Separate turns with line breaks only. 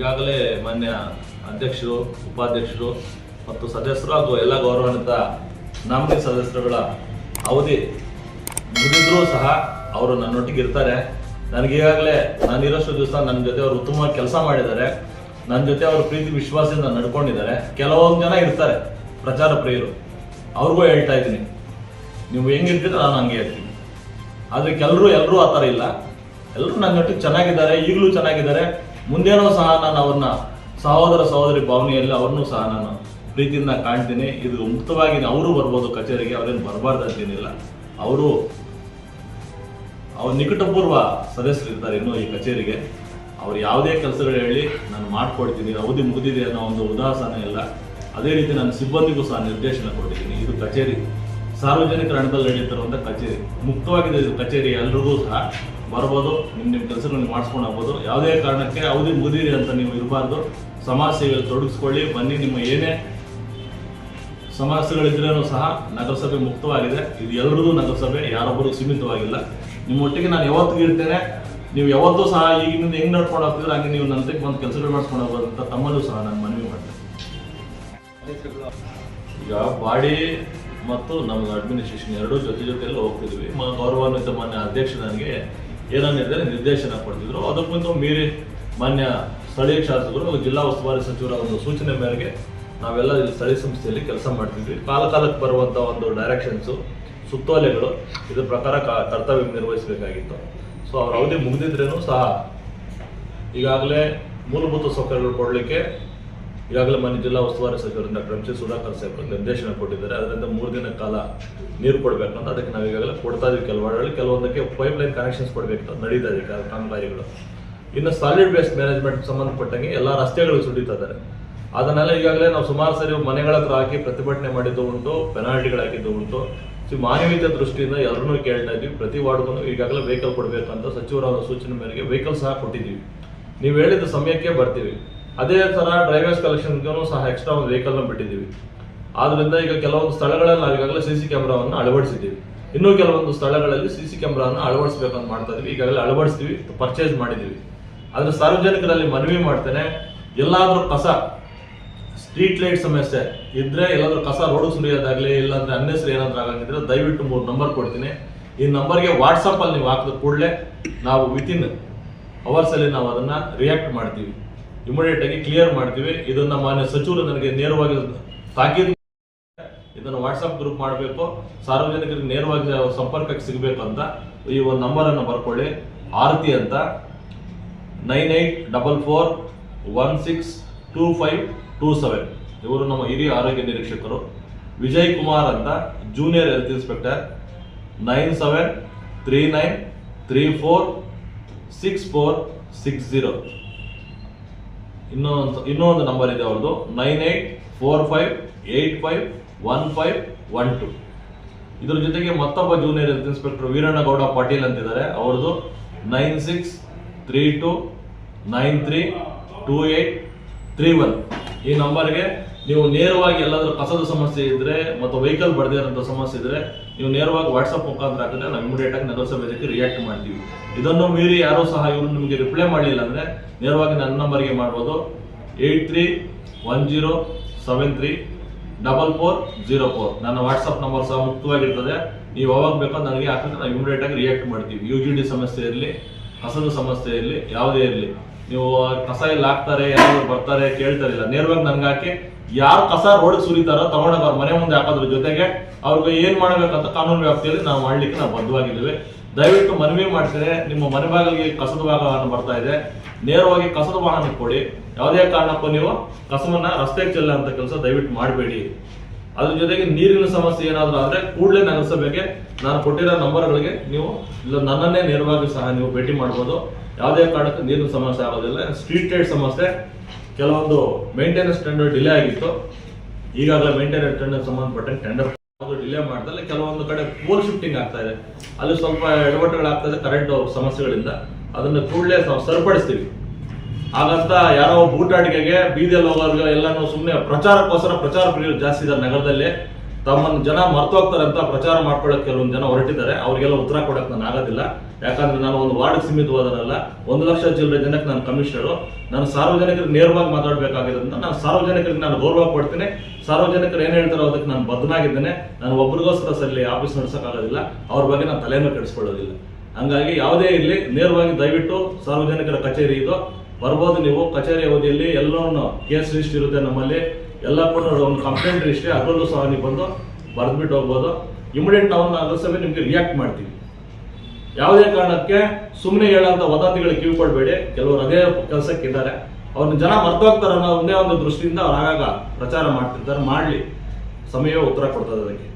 ಈಗಾಗಲೇ ಮಾನ್ಯ ಅಧ್ಯಕ್ಷರು, ಉಪಾಧ್ಯಕ್ಷರು ಮತ್ತು ಸದಸ್ಯರು ಹಾಗೂ ಎಲ್ಲ ಗೌರವಾನ್ವಿತ ನಾಮಿನಿ ಸದಸ್ಯರುಗಳ ಅವಧಿ ಮುಗಿದ್ರೂ ಸಹ ಅವರು ನನ್ನೊಟ್ಟಿಗೆ ಇರ್ತಾರೆ. ನನಗೆ ಈಗಾಗಲೇ ನಾನು ಇರೋಷ್ಟು ದಿವಸ ನನ್ನ ಜೊತೆ ಅವರು ಉತ್ತಮ ಕೆಲಸ ಮಾಡಿದ್ದಾರೆ. ನನ್ನ ಜೊತೆ ಅವರು ಪ್ರೀತಿ, ವಿಶ್ವಾಸದಿಂದ ನಡ್ಕೊಂಡಿದ್ದಾರೆ. ಕೆಲವೊಂದು ಜನ ಇರ್ತಾರೆ ಪ್ರಚಾರ ಪ್ರಿಯರು. ಅವ್ರಿಗೂ ಹೇಳ್ತಾ ಇದ್ದೀನಿ. ನೀವು ಹೆಂಗಿರ್ತೀರ ನಾನು ಹಂಗೆ ಇರ್ತೀನಿ. ಆದರೆ ಕೆಲರು ಎಲ್ಲರೂ ಆ ಥರ ಇಲ್ಲ. ಎಲ್ಲರೂ ನನ್ನ ಒಟ್ಟಿಗೆ ಚೆನ್ನಾಗಿದ್ದಾರೆ, ಈಗಲೂ ಚೆನ್ನಾಗಿದ್ದಾರೆ. ಮುಂದೇನೂ ಸಹ ನಾನು ಅವ್ರನ್ನ ಸಹೋದರ ಸಹೋದರಿ ಭಾವನೆಯಲ್ಲಿ ಅವ್ರನ್ನೂ ಸಹ ನಾನು ಪ್ರೀತಿಯಿಂದ ಕಾಣ್ತೀನಿ. ಇದು ಮುಕ್ತವಾಗಿ ಅವರು ಬರ್ಬೋದು ಕಚೇರಿಗೆ, ಅವ್ರೇನು ಬರಬಾರ್ದು ಅಂತೇನಿಲ್ಲ ಅವರು ಅವ್ರ ನಿಕಟಪೂರ್ವ ಸದಸ್ಯರಿರ್ತಾರೆ ಇನ್ನೂ ಈ ಕಚೇರಿಗೆ. ಅವ್ರು ಯಾವುದೇ ಕೆಲಸಗಳು ಹೇಳಿ ನಾನು ಮಾಡ್ಕೊಡ್ತೀನಿ, ಅವಧಿ ಮುಗಿದಿದೆ ಅನ್ನೋ ಒಂದು ಉದಾಸನ ಇಲ್ಲ. ಅದೇ ರೀತಿ ನನ್ನ ಸಿಬ್ಬಂದಿಗೂ ಸಹ ನಿರ್ದೇಶನ ಕೊಟ್ಟಿದ್ದೀನಿ. ಇದು ಕಚೇರಿ, ಸಾರ್ವಜನಿಕರ ಹಣದಲ್ಲಿ ನಡೆಯುತ್ತಿರುವಂಥ ಕಚೇರಿ. ಮುಕ್ತವಾಗಿದೆ ಇದು ಕಚೇರಿ ಎಲ್ರಿಗೂ ಸಹ. ಬರ್ಬೋದು ನಿಮ್ಮ ನಿಮ್ಮ ಕೆಲಸಗಳನ್ನ ಮಾಡಿಸ್ಕೊಂಡು ಹೋಗ್ಬೋದು ಯಾವುದೇ ಕಾರಣಕ್ಕೆ ಅವಧಿ ಮುದಿರಿ ಅಂತ ನೀವು ಇರಬಾರ್ದು. ಸಮಾಜ ಸೇವೆಯಲ್ಲಿ ತೊಡಗಿಸ್ಕೊಳ್ಳಿ. ಬನ್ನಿ, ನಿಮ್ಮ ಏನೇ ಸಮಸ್ಯೆಗಳಿದ್ರೂ ಸಹ ನಗರಸಭೆ ಮುಕ್ತವಾಗಿದೆ. ಇದು ಎಲ್ಲರಿಗೂ ನಗರಸಭೆ, ಯಾರೊಬ್ಬರು ಸೀಮಿತವಾಗಿಲ್ಲ. ನಿಮ್ಮೊಟ್ಟಿಗೆ ನಾನು ಯಾವತ್ತಿಗೂ ಇರ್ತೇನೆ. ನೀವು ಯಾವತ್ತೂ ಸಹ ಈಗಿನಿಂದ ಹೆಂಗೆ ನಡ್ಕೊಂಡು ಹೋಗ್ತಿದ್ರೆ ಹಂಗೆ ನೀವು ನನ್ನ ಬಂದು ಕೆಲಸಗಳು ಮಾಡ್ಕೊಂಡು ಹೋಗೋದು ಅಂತ ತಮ್ಮಲ್ಲೂ ಸಹ ನಾನು ಮನವಿ ಮಾಡ್ತೇನೆ. ಈಗ ಬಾಡಿ ಮತ್ತು ನಮ್ಮ ಅಡ್ಮಿನಿಸ್ಟ್ರೇಷನ್ ಎರಡೂ ಜೊತೆ ಜೊತೆಯಲ್ಲಿ ಹೋಗ್ತಿದ್ವಿ. ಗೌರವಾನ್ವಿತ ಮಾನ್ಯ ಅಧ್ಯಕ್ಷ ನನಗೆ ಏನೇನಿದೆ ನಿರ್ದೇಶನ ಕೊಡ್ತಿದ್ರು ಅದಕ್ಕಿಂತ ಮೀರಿ ಮಾನ್ಯ ಸ್ಥಳೀಯ ಶಾಸಕರು ಜಿಲ್ಲಾ ಉಸ್ತುವಾರಿ ಸಚಿವರ ಒಂದು ಸೂಚನೆ ಮೇರೆಗೆ ನಾವೆಲ್ಲ ಇಲ್ಲಿ ಸ್ಥಳೀಯ ಸಂಸ್ಥೆಯಲ್ಲಿ ಕೆಲಸ ಮಾಡ್ತಿದ್ವಿ. ಕಾಲ ಕಾಲಕ್ಕೆ ಬರುವಂಥ ಒಂದು ಡೈರೆಕ್ಷನ್ಸು ಸುತ್ತೋಲೆಗಳು ಇದ್ರ ಪ್ರಕಾರ ಕರ್ತವ್ಯ ನಿರ್ವಹಿಸಬೇಕಾಗಿತ್ತು. ಸೊ ಅವ್ರ ಅವಧಿ ಮುಗಿದಿದ್ರೇನು ಸಹ ಈಗಾಗಲೇ ಮೂಲಭೂತ ಸೌಕರ್ಯಗಳು ಕೊಡಲಿಕ್ಕೆ ಈಗಾಗಲೇ ಮನೆ ಜಿಲ್ಲಾ ಉಸ್ತುವಾರಿ ಸಚಿವರಿಂದ ಡಾಕ್ಟರ್ ಸಿ ಸುಧಾಕರ್ ಸಾಹೇಬ್ ನಿರ್ದೇಶನ ಕೊಟ್ಟಿದ್ದಾರೆ. ಅದರಿಂದ ಮೂರು ದಿನ ಕಾಲ ನೀರು ಕೊಡಬೇಕು ಅಂತ ಅದಕ್ಕೆ ನಾವು ಈಗಾಗಲೇ ಕೊಡ್ತಾ ಇದೀವಿ. ಕೆಲವು ಕೆಲವೊಂದಕ್ಕೆ ಪೈಪ್ ಲೈನ್ ಕನೆಕ್ಷನ್ಸ್ ಕೊಡಬೇಕು ನಡೀತಾ ಇದೆ ಕಾಮಗಾರಿಗಳು. ಇನ್ನು ಸಾಲಿಡ್ ವೇಸ್ಟ್ ಮ್ಯಾನೇಜ್ಮೆಂಟ್ ಸಂಬಂಧಪಟ್ಟಂಗೆ ಎಲ್ಲ ರಸ್ತೆಗಳು ಸುಡಿತಾ ಇದ್ದಾರೆ. ಅದನ್ನೆಲ್ಲ ಈಗಾಗಲೇ ನಾವು ಸುಮಾರು ಸರಿ ಮನೆಗಳ ಹತ್ರ ಹಾಕಿ ಪ್ರತಿಭಟನೆ ಮಾಡಿದ್ದು ಉಂಟು ಪೆನಾಲ್ಟಿಗಳು ಹಾಕಿದ್ದು ಉಂಟು. ಸೊ ಮಾನವೀಯತೆ ದೃಷ್ಟಿಯಿಂದ ಎಲ್ಲರನ್ನೂ ಕೇಳ್ತಾ ಇದ್ವಿ. ಪ್ರತಿ ವಾರ್ಡ್ಗೂ ಈಗಾಗಲೇ ವೆಹಿಕಲ್ ಕೊಡಬೇಕು ಅಂತ ಸಚಿವರ ಸೂಚನೆ ಮೇರೆಗೆ ವೆಹಿಕಲ್ ಸಹ ಕೊಟ್ಟಿದ್ದೀವಿ. ನೀವು ಹೇಳಿದ ಸಮಯಕ್ಕೆ ಬರ್ತೀವಿ. ಅದೇ ಥರ ಡ್ರೈವರ್ಸ್ ಕಲೆಕ್ಷನ್ಗೂ ಸಹ ಎಕ್ಸ್ಟ್ರಾ ಒಂದು ವೆಹಿಕಲ್ನ ಬಿಟ್ಟಿದ್ದೀವಿ. ಆದ್ರಿಂದ ಈಗ ಕೆಲವೊಂದು ಸ್ಥಳಗಳಲ್ಲಿ ನಾವು ಈಗಾಗಲೇ ಸಿ ಸಿ ಕ್ಯಾಮ್ರಾವನ್ನು ಅಳವಡಿಸಿದ್ದೀವಿ. ಇನ್ನೂ ಕೆಲವೊಂದು ಸ್ಥಳಗಳಲ್ಲಿ ಸಿ ಸಿ ಕ್ಯಾಮ್ರಾವನ್ನು ಅಳವಡಿಸಬೇಕಂತ ಮಾಡ್ತಾ ಇದೀವಿ ಈಗಾಗಲೇ ಅಳವಡಿಸ್ತೀವಿ ಪರ್ಚೇಸ್ ಮಾಡಿದ್ದೀವಿ. ಆದರೆ ಸಾರ್ವಜನಿಕರಲ್ಲಿ ಮನವಿ ಮಾಡ್ತೇನೆ, ಎಲ್ಲಾದರೂ ಕಸ ಸ್ಟ್ರೀಟ್ ಲೈಟ್ ಸಮಸ್ಯೆ ಇದ್ರೆ ಎಲ್ಲಾದ್ರೂ ಕಸ ರೋಡ್ ಸುರಿಯೋದಾಗ್ಲಿ, ಇಲ್ಲಾಂದ್ರೆ ಅನ್ನೆಸ್ ಏನಾದ್ರೂ ಆಗಂಗಿದ್ರೆ ದಯವಿಟ್ಟು ಮೂರು ನಂಬರ್ ಕೊಡ್ತೀನಿ. ಈ ನಂಬರ್ಗೆ ವಾಟ್ಸಪ್ ಅಲ್ಲಿ ನೀವು ಹಾಕಿದ ಕೂಡಲೇ ನಾವು ವಿತಿನ್ ಅವರ್ಸ್ ಅಲ್ಲಿ ನಾವು ಅದನ್ನ ರಿಯಾಕ್ಟ್ ಮಾಡ್ತೀವಿ. ಇಮಿಡಿಯೇಟ್ ಆಗಿ ಕ್ಲಿಯರ್ ಮಾಡ್ತೀವಿ. ಇದನ್ನ ಮಾನ್ಯ ಸಚಿವರು ನನಗೆ ನೇರವಾಗಿ ತಾಕೀತು ಇದನ್ನು ವಾಟ್ಸಪ್ ಗ್ರೂಪ್ ಮಾಡಬೇಕು. ಸಾರ್ವಜನಿಕರಿಗೆ ನೇರವಾಗಿ ಸಂಪರ್ಕಕ್ಕೆ ಸಿಗಬೇಕು ಅಂತ ಈ ಒಂದು ನಂಬರನ್ನು ಬರ್ಕೊಳ್ಳಿ. ಆರತಿ ಅಂತ. Nine eight double four one six two five two seven. ಇವರು ನಮ್ಮ ಹಿರಿಯ ಆರೋಗ್ಯ ನಿರೀಕ್ಷಕರು. ವಿಜಯ್ ಕುಮಾರ್ ಅಂತ junior health inspector nine seven three nine three four six four six zero. ಇನ್ನೊಂದು ಇನ್ನೊಂದು ನಂಬರ್ ಇದೆ ಅವ್ರದ್ದು nine eight four five eight five one five one two. ಇದ್ರ ಜೊತೆಗೆ ಮತ್ತೊಬ್ಬ junior health inspector Veerannagowda Patil ಅಂತಿದ್ದಾರೆ. ಅವ್ರದ್ದು nine six three two nine three two eight three one ಈ ನಂಬರ್ಗೆ ನೀವು ನೇರವಾಗಿ ಎಲ್ಲಾದರೂ ಕಸದ ಸಮಸ್ಯೆ ಇದ್ರೆ ಮತ್ತು ವೆಹಿಕಲ್ ಬಡದೇ ಇರೋಂಥ ಸಮಸ್ಯೆ ಇದ್ರೆ ನೀವು ನೇರವಾಗಿ ವಾಟ್ಸಪ್ ಮುಖಾಂತರ ಹಾಕಿದ್ರೆ ನಾವು ಇಮಿಡಿಯೇಟ್ ಆಗಿ ನಗರಸಭೆ ಇದಕ್ಕೆ ರಿಯಾಕ್ಟ್ ಮಾಡ್ತೀವಿ. ಇದನ್ನು ಮೀರಿ ಯಾರೂ ಸಹ ಇವರು ನಿಮಗೆ ರಿಪ್ಲೈ ಮಾಡಲಿಲ್ಲ ಅಂದ್ರೆ ನೇರವಾಗಿ ನನ್ನ ನಂಬರ್ಗೆ ಮಾಡ್ಬೋದು. Eight three one zero seven three double four zero four ನನ್ನ ವಾಟ್ಸಪ್ ನಂಬರ್ ಸಹ ಮುಕ್ತವಾಗಿರ್ತದೆ. ನೀವು ಯಾವಾಗ ಬೇಕೋ ನನಗೆ ಹಾಕಿದ್ರೆ ನಾವು ಇಮಿಡಿಯೇಟ್ ಆಗಿ ರಿಯಾಕ್ಟ್ ಮಾಡ್ತೀವಿ. ಯು ಜಿ ಡಿ ಸಮಸ್ಯೆ ಇರಲಿ, ಕಸದ ಸಮಸ್ಯೆ ಇರಲಿ, ಯಾವುದೇ ಇರಲಿ. ನೀವು ಕಸ ಎಲ್ಲ ಹಾಕ್ತಾರೆ ಯಾರು ಬರ್ತಾರೆ ಕೇಳ್ತಾರಿಲ್ಲ ನೇರವಾಗಿ ನನ್ಗೆ ಹಾಕಿ, ಯಾರು ಕಸ ರೋಡ್ ಸುರಿತಾರೋ ತಗೊಂಡಾಗ ಅವ್ರ ಮನೆ ಮುಂದೆ ಹಾಕೋದ್ರ ಜೊತೆಗೆ ಅವ್ರಿಗೆ ಏನ್ ಮಾಡ್ಬೇಕಂತ ಕಾನೂನು ವ್ಯಾಪ್ತಿಯಲ್ಲಿ ನಾವು ಮಾಡ್ಲಿಕ್ಕೆ ನಾವು ಬದ್ಧವಾಗಿದ್ದೀವಿ. ದಯವಿಟ್ಟು ಮನವಿ ಮಾಡ್ತಾರೆ, ನಿಮ್ಮ ಮನೆ ಬಾಗಿಲಿಗೆ ಕಸದ ವಾಹನ ಬರ್ತಾ ಇದೆ, ನೇರವಾಗಿ ಕಸದ ವಾಹನ ಕೊಡಿ. ಯಾವುದೇ ಕಾರಣಕ್ಕೂ ನೀವು ಕಸವನ್ನ ರಸ್ತೆಗೆ ಚೆಲ್ಲ ಅಂತ ಕೆಲಸ ದಯವಿಟ್ಟು ಮಾಡಬೇಡಿ. ಅದ್ರ ಜೊತೆಗೆ ನೀರಿನ ಸಮಸ್ಯೆ ಏನಾದರೂ ಆದ್ರೆ ಕೂಡಲೇ ನಗರಸಭೆಗೆ ನಾನು ಕೊಟ್ಟಿರೋ ನಂಬರ್ಗಳಿಗೆ ನೀವು ಇಲ್ಲ ನನ್ನನ್ನೇ ನೇರವಾಗಿ ಸಹ ನೀವು ಭೇಟಿ ಮಾಡ್ಬೋದು. ಯಾವುದೇ ಕಾರಣಕ್ಕೂ ನೀರಿನ ಸಮಸ್ಯೆ ಆಗೋದಿಲ್ಲ. ಸ್ಟ್ರೀಟ್ ಲೈಟ್ ಸಮಸ್ಯೆ ಕೆಲವೊಂದು ಮೇಂಟೆನೆನ್ಸ್ ಟೆಂಡರ್ ಡಿಲೇ ಆಗಿತ್ತು. ಈಗಾಗಲೇ ಮೇಂಟೆನೆನ್ಸ್ ಟೆಂಡರ್ ಸಂಬಂಧಪಟ್ಟ ಟೆಂಡರ್ ಡಿಲೇ ಮಾಡ್ದಲ್ಲಿ ಕೆಲವೊಂದು ಕಡೆ ಪೋಲ್ ಶಿಫ್ಟಿಂಗ್ ಆಗ್ತಾ ಇದೆ. ಅಲ್ಲಿ ಸ್ವಲ್ಪ ಎಡವಟ್ಟುಗಳಾಗ್ತಾ ಇದೆ ಕರೆಂಟ್ ಸಮಸ್ಯೆಗಳಿಂದ. ಅದನ್ನು ಕೂಡಲೇ ಸರಿಪಡಿಸ್ತೀವಿ. ಹಾಗಂತ ಯಾರೋ ಬೂಟಾಟಿಕೆಗೆ ಬೀದಿಯಲ್ಲಿ ಹೋಗೋರ್ಗೆ ಎಲ್ಲಾನು ಸುಮ್ಮನೆ ಪ್ರಚಾರಕ್ಕೋಸ್ಕರ ಪ್ರಚಾರ ಜಾಸ್ತಿ ಇದ್ದಾರೆ ನಗರದಲ್ಲಿ. ತಮ್ಮನ್ನು ಜನ ಮರ್ತೋಗ್ತಾರೆ ಅಂತ ಪ್ರಚಾರ ಮಾಡ್ಕೊಳ್ಳೋಕೆ ಕೆಲವೊಂದು ಜನ ಹೊರಟಿದ್ದಾರೆ. ಅವರಿಗೆಲ್ಲ ಉತ್ತರ ಕೊಡಕ್ಕೆ ನಾನು ಆಗೋದಿಲ್ಲ. ಯಾಕಂದ್ರೆ ನಾನು ಒಂದು ವಾರ್ಡ್ ಸೀಮಿತವಾದನಲ್ಲ ಒಂದು ಲಕ್ಷ ಜಿಲ್ಲೆ ಜನಕ್ಕೆ ನಾನು ಕಮಿಷನರು. ನಾನು ಸಾರ್ವಜನಿಕರಿಗೆ ನೇರವಾಗಿ ಮಾತಾಡಬೇಕಾಗಿರೋದ್ರಿಂದ ನಾನು ಸಾರ್ವಜನಿಕರಿಗೆ ನಾನು ಗೌರವ ಕೊಡ್ತೀನಿ. ಸಾರ್ವಜನಿಕರು ಏನು ಹೇಳ್ತಾರೋ ಅದಕ್ಕೆ ನಾನು ಬದ್ಧನಾಗಿದ್ದೇನೆ. ನಾನು ಒಬ್ರಿಗೋಸ್ಕರ ಸರಿ ಆಫೀಸ್ ನಡೆಸೋಕ್ಕಾಗೋದಿಲ್ಲ. ಅವ್ರ ಬಗ್ಗೆ ನಾನು ತಲೆನೂ ಕೆಡಿಸ್ಕೊಳ್ಳೋದಿಲ್ಲ. ಹಂಗಾಗಿ ಯಾವುದೇ ಇರಲಿ, ನೇರವಾಗಿ ದಯವಿಟ್ಟು ಸಾರ್ವಜನಿಕರ ಕಚೇರಿ ಇದು. ಬರ್ಬೋದು ನೀವು, ಕಚೇರಿ ಅವಧಿಯಲ್ಲಿ ಎಲ್ಲವನ್ನು ಕೇಸ್ ಲಿಸ್ಟ್ ಇರುತ್ತೆ ನಮ್ಮಲ್ಲಿ. ಎಲ್ಲ ಕೂಡ ಒಂದು ಕಂಪ್ಲೇಂಟ್ ರಿಜಿಸ್ಟ್ರಿ ಅದರಲ್ಲೂ ಸಹ ನೀವು ಬಂದು ಬರೆದ್ಬಿಟ್ಟು ಹೋಗ್ಬೋದು. ಇಮಿಡಿಯೇಟ್ ನಾವು ನಗರಸಭೆ ನಿಮಗೆ ರಿಯಾಕ್ಟ್ ಮಾಡ್ತೀವಿ. ಯಾವುದೇ ಕಾರಣಕ್ಕೆ ಸುಮ್ಮನೆ ಹೇಳೋಂಥ ವದಂತಿಗಳು ಕಿವಿ ಕೊಡಬೇಡಿ. ಕೆಲವರು ಅದೇ ಕೆಲಸಕ್ಕೆ ಇದ್ದಾರೆ ಅವ್ರನ್ನ ಜನ ಮರ್ತೋಗ್ತಾರೆ ಅನ್ನೋ ಒಂದೇ ಒಂದು ದೃಷ್ಟಿಯಿಂದ ಅವ್ರು ಆಗಾಗ ಪ್ರಚಾರ ಮಾಡ್ತಿರ್ತಾರೆ. ಮಾಡಲಿ. ಸಮಯ ಉತ್ತರ ಕೊಡ್ತದೆ ಅದಕ್ಕೆ.